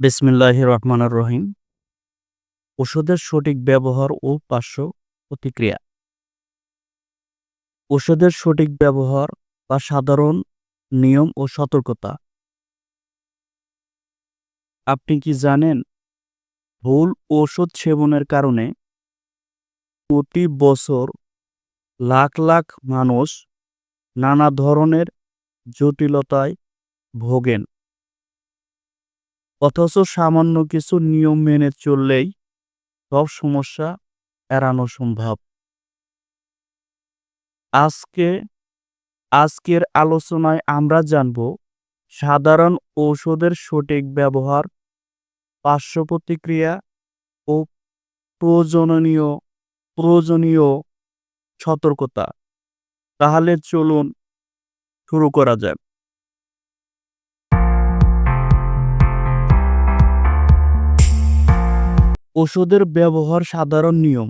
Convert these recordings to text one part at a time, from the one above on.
বিসমিল্লাহ রহমানুর রহিম। ওষুধের সঠিক ব্যবহার ও পার্শ্ব প্রতিক্রিয়া। ওষুধের সঠিক ব্যবহার বা সাধারণ নিয়ম ও সতর্কতা। আপনি কি জানেন ভুল ওষুধ সেবনের কারণে প্রতি বছর লাখ লাখ মানুষ নানা ধরনের জটিলতায় ভোগেন? অথচ সামান্য কিছু নিয়ম মেনে চললেই সব সমস্যা এড়ানো সম্ভব। আজকে, আজকের আলোচনায় আমরা জানব সাধারণ ঔষধের সঠিক ব্যবহার পার্শ্ব প্রতিক্রিয়া ও প্রয়োজনীয় প্রয়োজনীয় সতর্কতা। তাহলে চলুন শুরু করা যাক। ওষুধের ব্যবহার সাধারণ নিয়ম।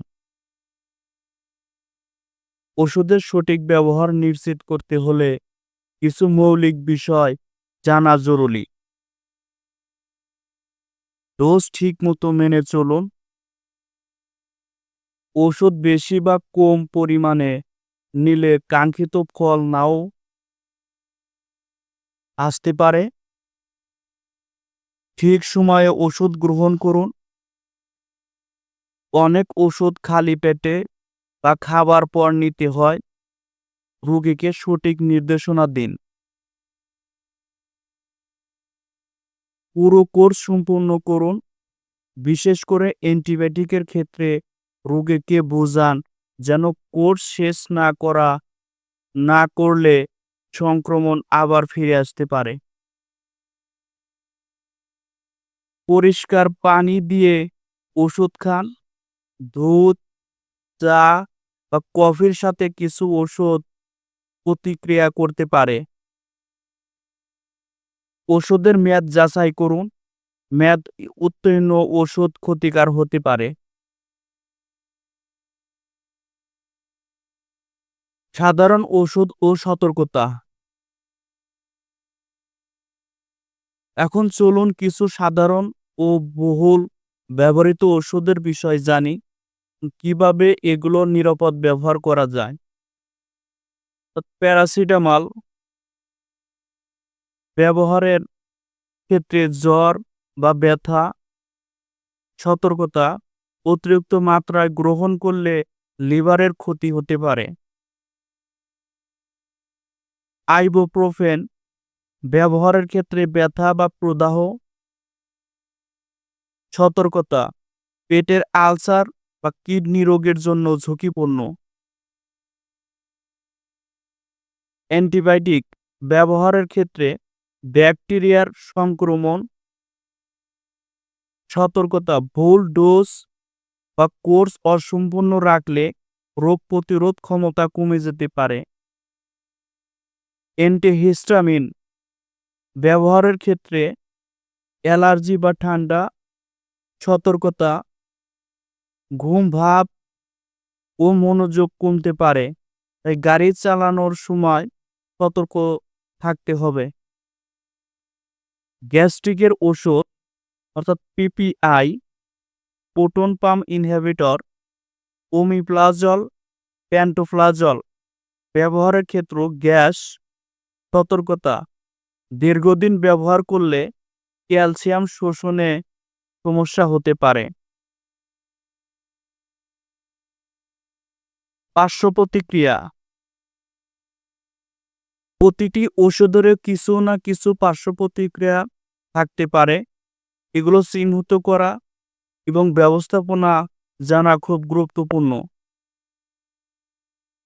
ওষুধের সঠিক ব্যবহার নিশ্চিত করতে হলে কিছু মৌলিক বিষয় জানা জরুরি। ডোজ ঠিক মতো মেনে চলুন। ওষুধ বেশি বা কম পরিমাণে নিলে কাঙ্ক্ষিত ফল নাও আসতে পারে। ঠিক সময়ে ওষুধ গ্রহণ করুন। অনেক ওষুধ খালি পেটে বা খাবার পর নিতে হয়। রোগীকে সঠিক নির্দেশনা দিন। পুরো কোর্স সম্পূর্ণ করুন। বিশেষ করে অ্যান্টিবায়োটিকের ক্ষেত্রে রোগীকে বোঝান যেন কোর্স শেষ না করা, না করলে সংক্রমণ আবার ফিরে আসতে পারে। পরিষ্কার পানি দিয়ে ওষুধ খান। দুধ, চা বা কফির সাথে কিছু ওষুধ প্রতিক্রিয়া করতে পারে। ওষুধের মেয়াদ যাচাই করুন। মেয়াদ উত্তীর্ণ ওষুধ ক্ষতিকার হতে পারে। সাধারণ ওষুধ ও সতর্কতা। এখন চলুন কিছু সাধারণ ও বহুল ব্যবহৃত ওষুধের বিষয় জানি। কীভাবে এগুলো নিরাপদ ব্যবহার করা যায়? প্যারাসিটামল ব্যবহারের ক্ষেত্রে জ্বর বা ব্যথা, সতর্কতা, অতিরিক্ত মাত্রায় গ্রহণ করলে লিভারের ক্ষতি হতে পারে। আইবোপ্রোফেন ব্যবহারের ক্ষেত্রে ব্যথা বা প্রদাহ, সতর্কতা, পেটের আলসার বা কিডনি রোগের জন্য ঝুঁকিপূর্ণ। অ্যান্টিবায়োটিক ব্যবহারের ক্ষেত্রে ব্যাকটেরিয়ার সংক্রমণ, সতর্কতা, ভুল ডোজ বা কোর্স অসম্পূর্ণ রাখলে রোগ প্রতিরোধ ক্ষমতা কমে যেতে পারে। অ্যান্টিহিস্টামিন ব্যবহারের ক্ষেত্রে অ্যালার্জি বা ঠান্ডা, সতর্কতা ঘুম, ভাব ও মনোযোগ কমতে পারে। তাই গাড়ি চালানোর সময় সতর্ক থাকতে হবে। গ্যাস্ট্রিকের ওষুধ, অর্থাৎ PPI proton pump inhibitor, omeprazole pantoprazole ব্যবহারের ক্ষেত্রে গ্যাস সতর্কতা। দীর্ঘদিন ব্যবহার করলে ক্যালসিয়াম শোষণে সমস্যা হতে পারে। পার্শ্ব প্রতিক্রিয়া প্রতিটি ওষুধের কিছু না কিছু পার্শ্ব প্রতিক্রিয়া থাকতে পারে। এগুলো চিহ্নিত করা এবং ব্যবস্থাপনা জানা খুব গুরুত্বপূর্ণ।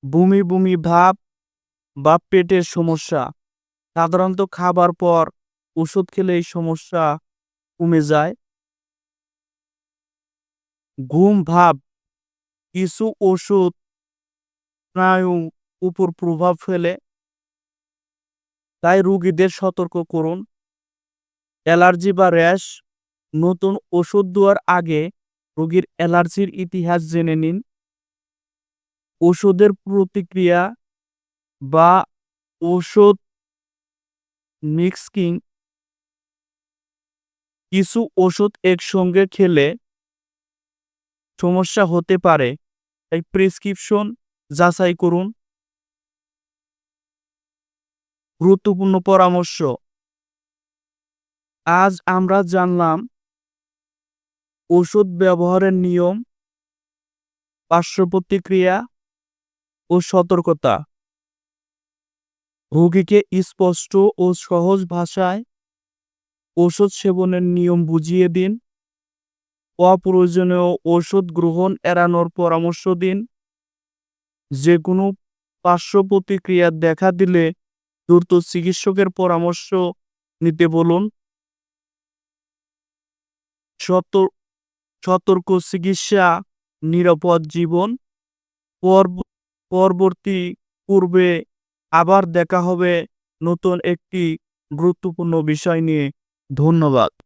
বমি বমি ভাব বা পেটের সমস্যা। সাধারণত খাবার পর ওষুধ খেলে এই সমস্যা কমে যায়। ঘুম ভাব। কিছু ওষুধ স্নায়ু উপর প্রভাব ফেলে। তাই রুগীদের সতর্ক করুন। অ্যালার্জি বা র্যাশ, নতুন ওষুধ দেওয়ার আগে রোগীর অ্যালার্জির ইতিহাস জেনে নিন। ওষুধের প্রতিক্রিয়া বা ওষুধ মিক্সিং। কিছু ওষুধ একসঙ্গে খেলে সমস্যা হতে পারে, তাই প্রেসক্রিপশন যাচাই করুন। গুরুত্বপূর্ণ পরামর্শ। আজ আমরা জানলাম, ওষুধ ব্যবহারের নিয়ম পার্শ্ব প্রতিক্রিয়া ও সতর্কতা। রোগীকে স্পষ্ট ও সহজ ভাষায় ওষুধ সেবনের নিয়ম বুঝিয়ে দিন। অপ্রয়োজনীয় ওষুধ গ্রহণ এড়ানোর পরামর্শ দিন। যে কোনো পার্শ্ব প্রতিক্রিয়া দেখা দিলে দ্রুত চিকিৎসকের পরামর্শ নিতে বলুন। সতর- সতর্ক চিকিৎসা, নিরাপদ জীবন। পরব- পরবর্তী পূর্বে আবার দেখা হবে নতুন একটি গুরুত্বপূর্ণ বিষয় নিয়ে। ধন্যবাদ।